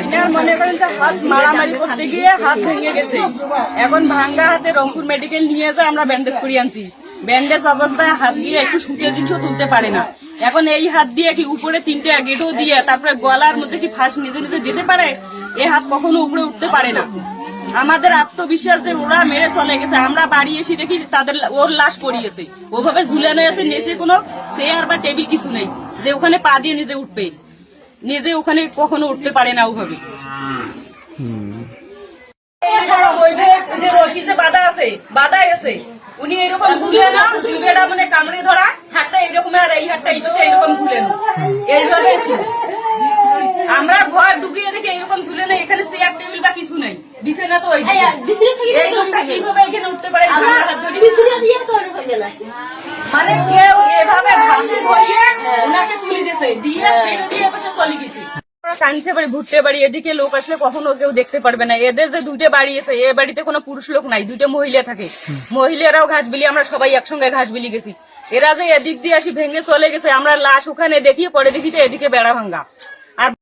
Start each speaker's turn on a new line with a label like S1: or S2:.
S1: এনার মনে করেন যে হাত মারামারি করতে গিয়ে হাত ভেঙে গেছে। এখন ভাঙ্গা হাতে রংপুর মেডিকেল নিয়ে যায় আমরা ব্যান্ডেজ করে আনছি। ব্যান্ডেজ অবস্থায় হাত দিয়ে একটু শুকিয়ে জিনিসও তুলতে পারে না। এখন এই হাত দিয়ে কি উপরে তিনটে গেটও দিয়ে তারপরে গলার মধ্যে কি ফাঁস নিজে নিজে দিতে পারে? এই হাত কখনো উপরে উঠতে পারে না। আমাদের আত্মবিশ্বাস যে ওরা মেরে চলে গেছে, আমরা বাড়ি এসে দেখি তাদের ওর লাশ পড়িয়েছে। ওভাবে ঝুলানো আছে নিচে কোনো চেয়ার বা টেবিল কিছু নেই। যে ওখানে পা দিয়ে নিজে উঠবে। নিজে ওখানে কখনো উঠতে পারে না ওভাবে যে রশি যে বাধা আছে বাধা আছে উনি এরকম ঝুলে না ঝুলেটা মানে কামড়ে ধরা হাতটা এরকম আর এই হাতটা এই পাশে এরকম ঝুলে না এইভাবে আমরা ঘর ঢুকিয়ে দেখি এরকম ঝুলে না এখানে চেয়ার টেবিল বা কিছু নাই বিছানা তো এই লোকটা কীভাবে এখানে উঠতে পারে? মানে কেউ এভাবে ঘাসে ধরিয়ে কানছে বাড়ি ভুট্টে বাড়ি, এদিকে লোক আসলে কখনো কেউ দেখতে পারবে না। এদের যে দুইটা বাড়ি আছে, এ বাড়িতে কোনো পুরুষ লোক নাই দুটো মহিলা থাকে। মহিলারাও ঘাস বিলি, আমরা সবাই একসঙ্গে ঘাস বিলি গেছি। এরা যে এদিক দিয়ে আসি, ভেঙে চলে গেছে, আমরা লাশ ওখানে দেখি, পরে দেখি যে এদিকে বেড়া ভাঙ্গা